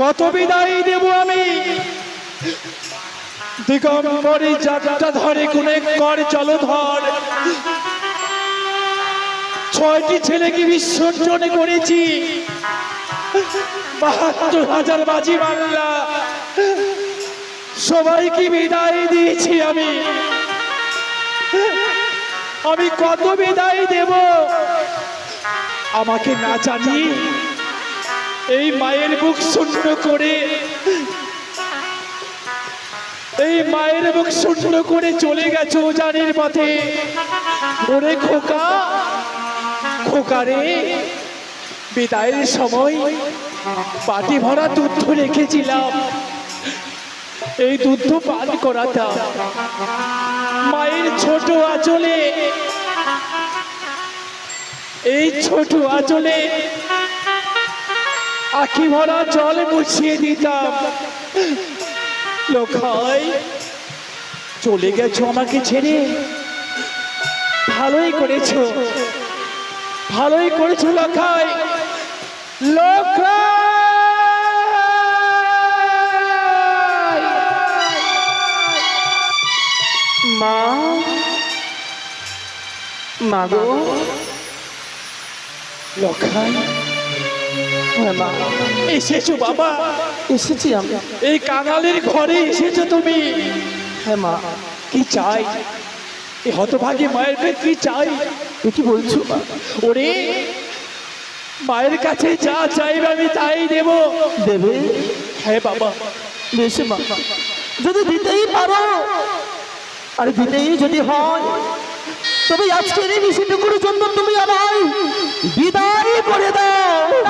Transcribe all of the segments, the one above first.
কত বিদায় দেব আমি? দিগম্বরী যাত্রা ধরে কোনে কর জলধর। ছয়টি ছেলেকে বিসর্জন করেছি। বাহাত্তর হাজার বাজি বাংলা। সবাইকে বিদায় দিয়েছি আমি। আমি কত বিদায় দেব? আমাকে না জানি এই মায়ের বুক শূন্য করে, এই মায়ের বুক শূন্য করে চলে গেছে উজানের পথে। ওরে খোকা খোকা রে, বিদায়ের সময় পাটি ভরা দুধ রেখেছিলাম। এই দুধ পান করাতাম। মায়ের ছোট আঁচলে, এই ছোট আঁচলে আখি ভরা জল মুছিয়ে দিতাম। লোকাই চলে গেছো আমাকে ছেড়ে। ভালোই করেছ। ভালোই করেছ লোকাই লোকাই মা মা গো। লোকাই হ্যাঁ। মা এসেছ বাবা। এসেছি আমি। এই কাঙালের ঘরে এসেছ তুমি। হ্যাঁ মা। কি চাই? এই হতভাগী মায়ের কি চাই? কি বলছো ওরে মায়ের কাছে যা চাইবে আমি তাই দেব। দেবে? হ্যাঁ বাবা। বেশ মা। যদি দিতেই পারো আর দিতেই যদি হয় তবে আজকের এই বিষয়টুকুর জন্য তুমি আমায় বিদায় করে দাও।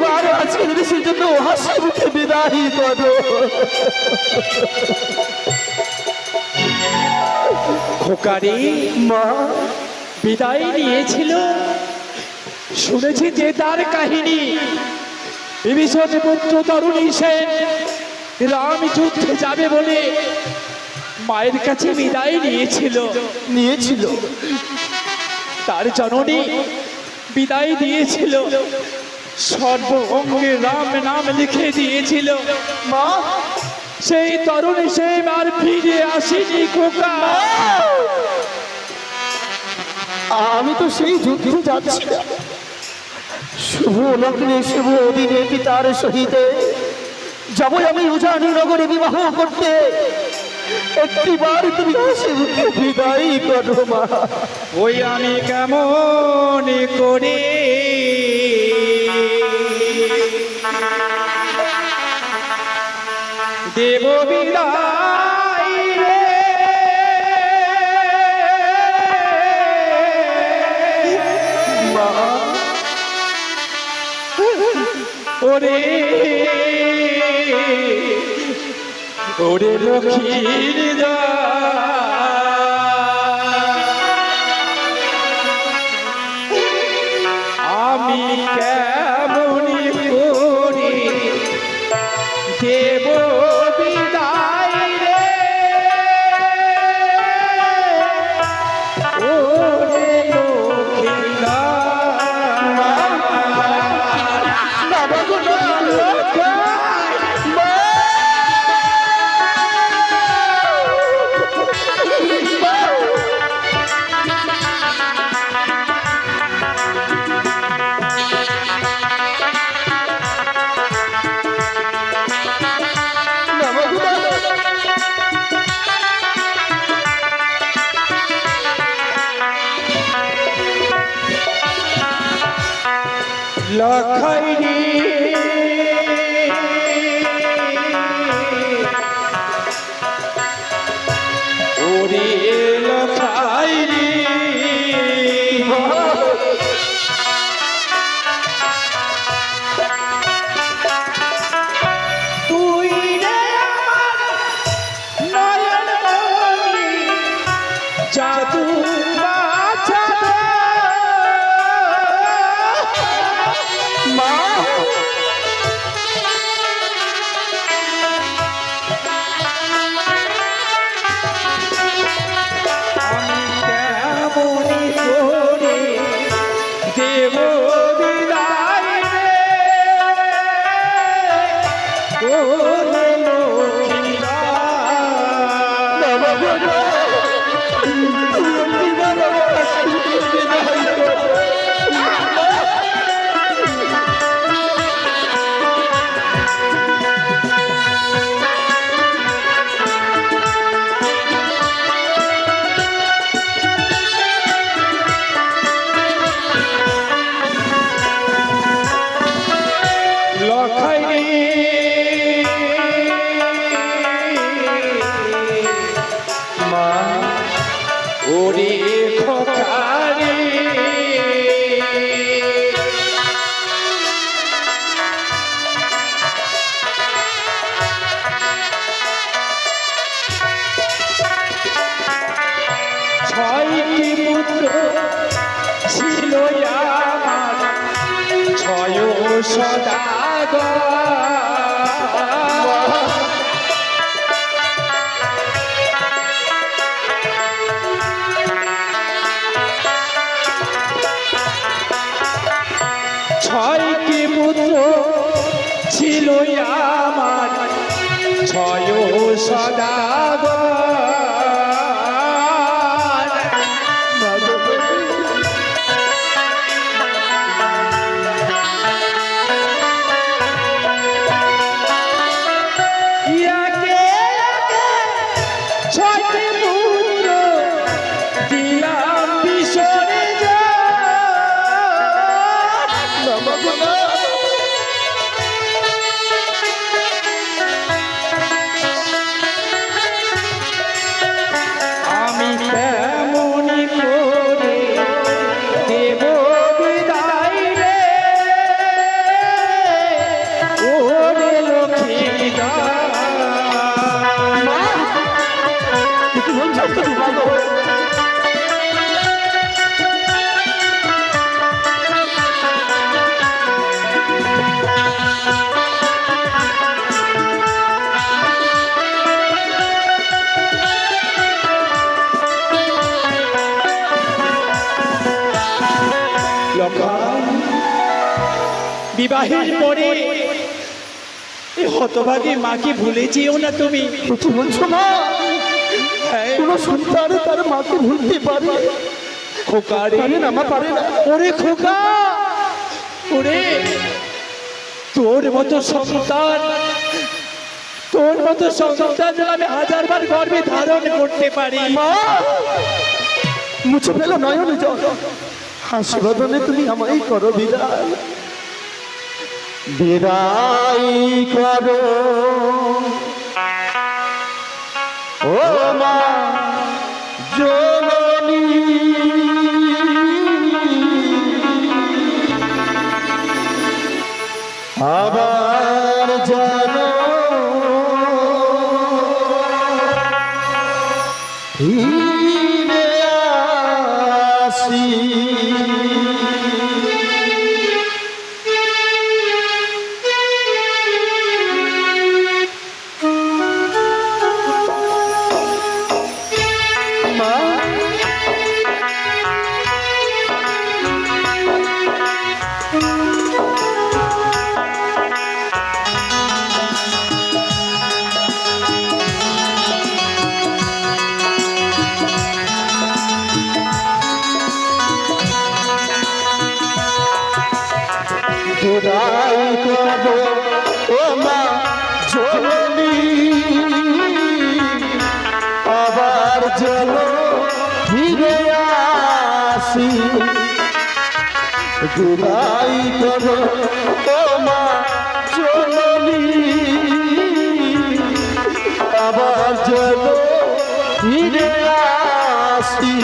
তো এবার আজকের বিষয়ের জন্য হাসি মুখে বিদায় করো। খোকারি মা বিদায় নিয়েছিল। শুনেছি যে তার কাহিনী। বিভীষণ পুত্র তরুণী সেন রাম যুদ্ধে যাবে বলে মায়ের কাছে বিদায় নিয়েছিল। নিয়েছিল। তার জননী বিদায় দিয়েছিল। সর্ব অঙ্গে রাম নাম লিখে দিয়েছিল। মা সেই তরুণী সেন আর ফিরে আসেনি খোকা। আমি তো সেই যুদ্ধে যাচ্ছি শুভ লগ্নে শুভ দিনে পিতার সহিত যাব আমি উজানি নগরে বিবাহ করতে। একটিবার তুমি হাসি মুখে বিদায় করো মা। ওই আমি কেমন করে? দেব বিদায় রে। ওরে। ওরে লক্ষ্মীর দা लख ছিল আমার ছয় সদাগর। ছয়টি পুত্র ছিল আমার ছয় সদাগর। হতভাগী মাকে ভুলে যেও না তুমি? কি বলছো মা হ্যাঁ, কোনো সন্তান তার মাকে ভুলতে পারে। খোকারে। পারে না মা পারে না। ওরে খোকা! ওরে! তোর মতো সন্তান তোর মতো সন্তান যেন আমি হাজারবার গর্বে ধারণ করতে পারি। মা! মুছে ফেলো নয়নে জল হাসিবদনে তুমি আমায় করো বিদায়। বিদায় করো। ও মা জননী। আবার ফিরে আসি। খোদাই করো ও মা আবার যেন ফিরে আসি।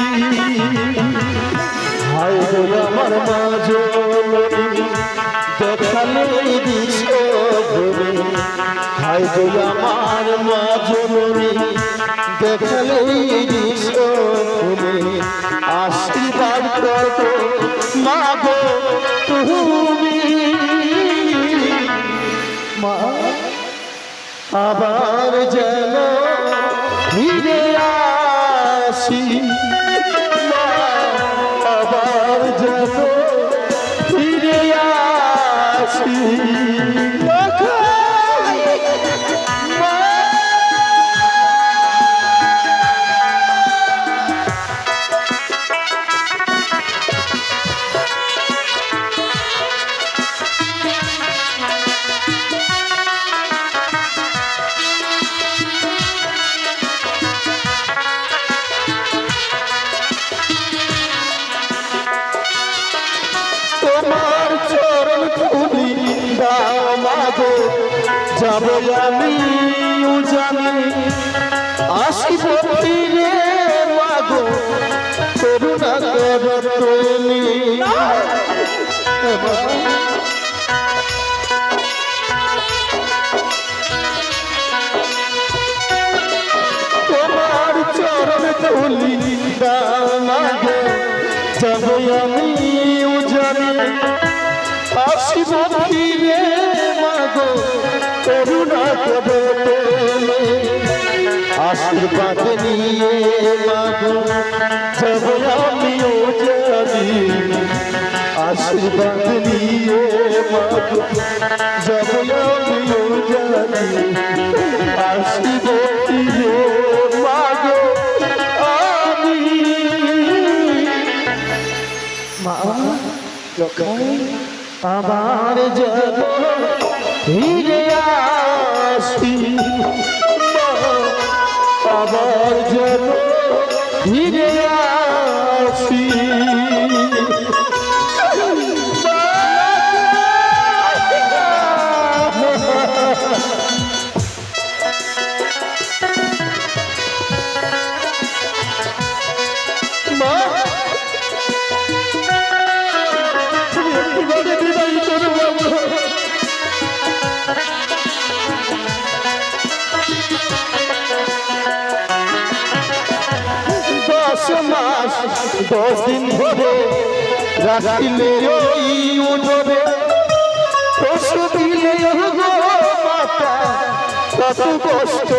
হায় আমার মা জননী। দেখালে বিশ্ব ভরে হায় আমার মা জননী দেখালে বিশ্ব ভরে আশীর্বাদ করো মা গো তুমি। মা আবার যেন ফিরে আমি জানি আসিব ফিরে মাগো, করুণা কর তুমি তোমার চরণ তুলি মাগো যাব আমি জানি আসিব ফিরে মাগো করুণা করে আশীর্বাদ নিয়ে মাগো যাব আমিও জানি। আশীর্বাদ নিয়ে মাগো যাব আমিও জানি। আসিব ফিরে মাগো। আমি মা আবার যাব ফিরে আসি। আবার যেন ফিরে আসি। দশ দিন ধরে রাখিলে ওই উঠবে পশু দিলে কত কষ্ট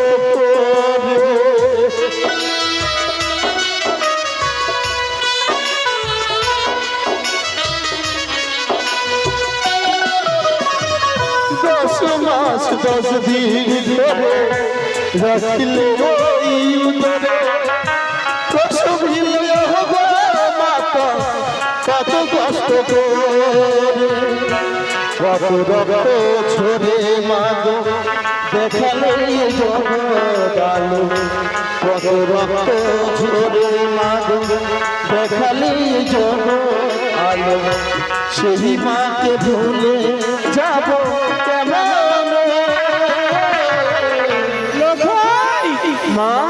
দশ মাস, দশ দিন ধরে রাখিলে ওই হিলে হব মাতা কত কষ্ট কত রক্ত ছড়ে মাগো। দেখালে জগালো কত রক্ত ঝরে মাগো দেখালে জগ সেই মাকে ভুলে যাব কেমন? মা!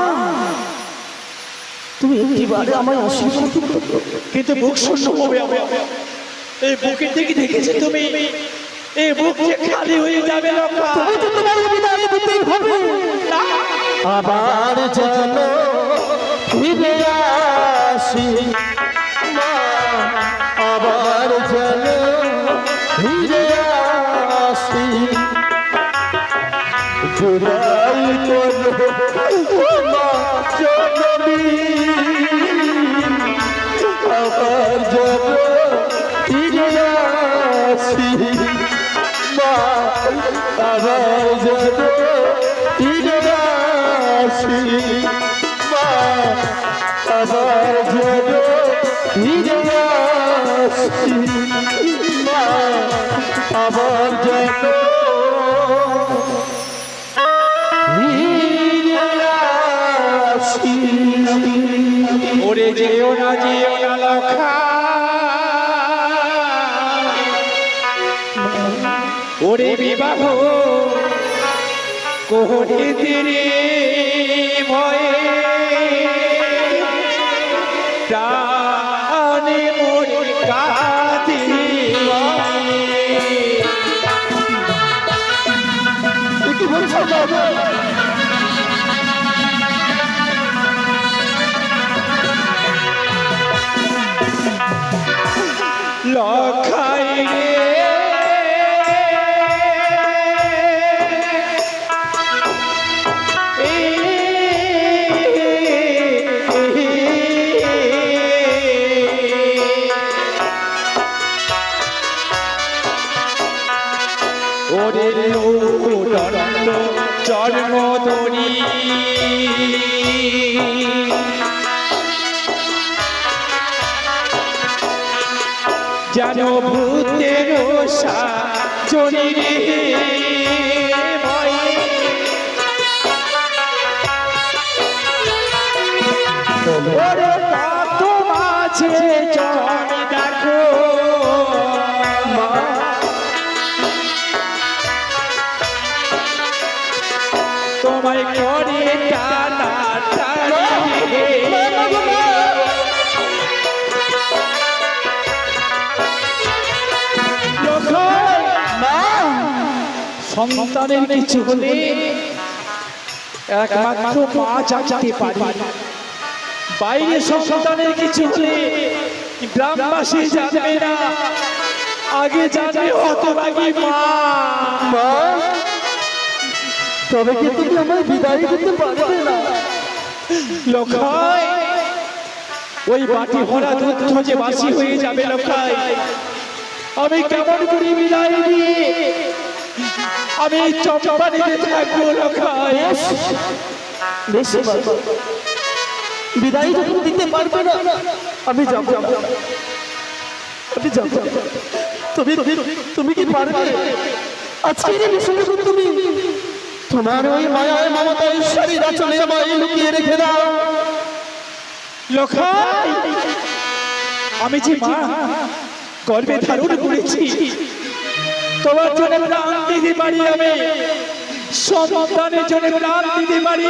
তুমি একটিবারে আমায় আশীর্বাদ কিন্তু বুক শূন্য হবে এই বুকের দিকে দেখেছি তুমি। এই বুক খালি হয়ে যাবে লক্ষা তো তোমার বিদায় দিতেই হবে। আবার যেন ফিরে আসি আবার যেন ফিরে আসি। জুড়াই করো যেন ফিরে আসি মা আবার যেন ফিরে আসি মা আবার যেন ফিরে আসি মা আবার ফিরে ওরে যেও না যেও না। বিবাহ কোহরে তেরে ভয়ে প্রাণে মোর কাঁদে কি বলছো বাবা? যেন ভূতের কত মাঝে জমি দেখো তোমায় করে টানা টানি সন্তানের কিছু হলে একমাত্র মা জানতে পারে। বাইরে সন্তানের কিছু হলে গ্রামবাসী জানবে না। আগে জানবে হতভাগী মা। মা তবে কি তুমি আমায় বিদায় দিতে পারবে না। লোকাই ওই বাটি ভরা দুধ যে বাসি হয়ে যাবে লোকাই আমি কেমন করি বিদায় দিয়ে আমি চম্পা নিতে থাকব লোকাই বেশ। বিদায় যখন দিতে পারবে না। আমি যাব। আমি যাব। তুমি তুমি কি পারবে? আজকের এই বিষয়ে তুমি। তোমার ওই মায়ায় মমতায় শরীরা চলে আমায় লুকিয়ে রেখে দাও। লোকাই আমি যে মা গর্বে ধারণ করেছি তোমার জন্য প্রাণ দিতে পারি আমি সন্তানের জন্য প্রাণ দিতে পারি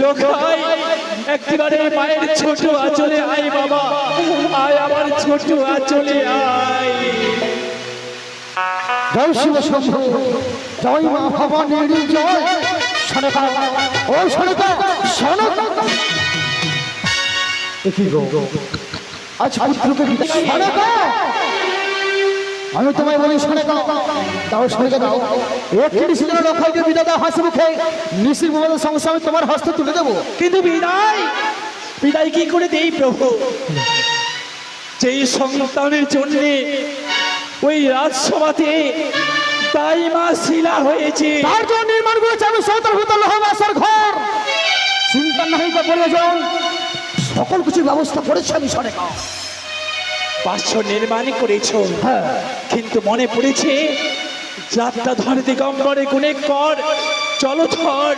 লোকাই একবারে মায়ের ছোট আচলে আয় বাবা আয় আমার ছোট আচলে আয়। জয় শিব শম্ভ জয় মা ভবানীর জয়। সনকা ও সনকা সনকা কি গো আজ পুত্রকে সনকা আমি তোমায় বলি সনকা দাও, শুনে দাও। একটি নিশিদিন লক্ষাইকে বিদায় দাও হাসি মুখে। নিশির মোবাইলের সঙ্গে সঙ্গে তোমার হস্তে তুলে দেবো। কিন্তু বিদায়? বিদায় কি করে দেই প্রভু? যেই সন্তানের জন্য ওই রাজসভাতে তাই মা শিলা হয়েছে। তার জন্য নির্মাণ করেছে আমি সৌতর ভূতল লোহবাসার ঘর। চিন্তা নাই বা প্রয়োজন সকল কিছু ব্যবস্থা করেছি আমি সনেকা পাঁচশো নির্মাণ করেছ। হ্যাঁ। কিন্তু মনে পড়েছে যাত্রা ধর দিগম্বরে গুণে কর জলধর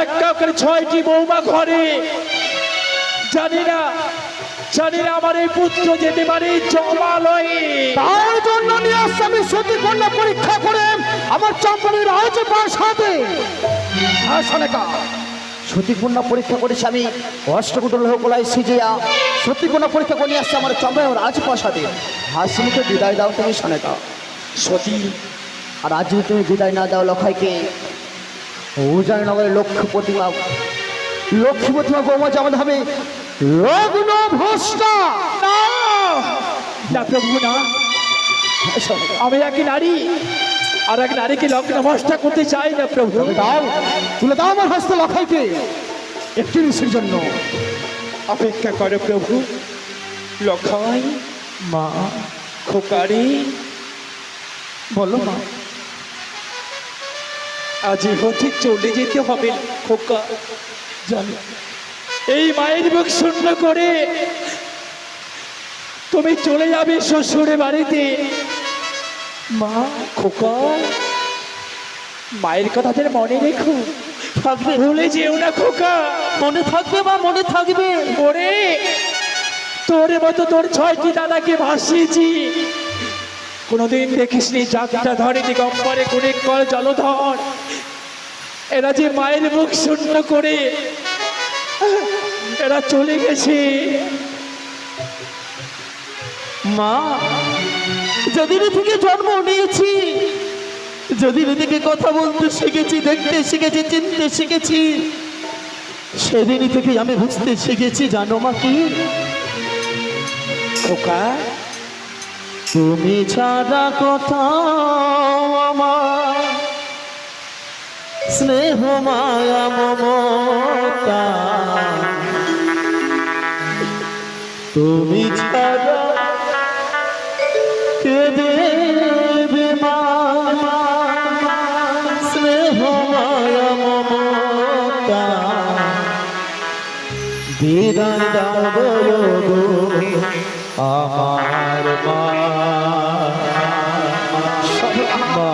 একটা করে ছয়টি বৌমা ঘরে। জানি না জানি না আমার এই পুত্র যেতে পারে জমালয়ে তার জন্য নিয়ে আসছে আমি সতী কন্যা পরীক্ষা করে আমার চম্পনের রাজ প্রাসাদে হ্যাঁ সনেকা পরীক্ষা করেছি আমি অষ্টকুটল কলাই সিজিয়া। সতী পরীক্ষা করে আসছে আমার চম্পনের রাজপ্রাসাদে। হাসি মুখে বিদায় দাও তুমি সনেকা সতী আর আজ যদি তুমি বিদায় না দাও লক্ষাইকে উদয়নগরের লক্ষ্য প্রতিমা লক্ষ্মী প্রতিমা গৌমা যেমন হবে লগ্ন ভ্রষ্টা না না প্রভু না। আমি একই নারী। আর এক নারীকে লগ্ন ভ্রষ্টা করতে চাই না প্রভু। দাও তুলে দাও আমার হস্তে লক্ষাইকে একটি ঋষির জন্য। অপেক্ষা করো প্রভু। লক্ষাই মা খোকারি। বলো মা। আজ হতে চলে যেতে হবে খোকা। জানি। এই মায়ের মুখ শূন্য করে তুমি চলে যাবে শ্বশুরে বাড়িতে। মা খোকা মায়ের কথা যেন মনে রেখো। থাকবে। ভুলে যেও না খোকা। মনে থাকবে মা মনে থাকবে। ওরে তোর মতো তোর ছয়টি দাদাকে ভাসিয়েছি। কোনোদিন দেখিসনি যাত্রা ধরে দিগম্বরে কোনে কল জলধর। এরা যে মায়ের মুখ শূন্য করে এরা চলে গেছে। মা যেদিন থেকে জন্ম নিয়েছি যেদিন থেকে কথা বলতে শিখেছি, দেখতে শিখেছি, চিনতে শিখেছি, সেদিনই থেকে আমি বুঝতে শিখেছি, জানো মা কি? খোকা, তুমি ছাড়া কথা আমার স্নেহ, মায়া, মমতা। তুমি ছাড়া বিদায় দাও গো। আমার মা। মা।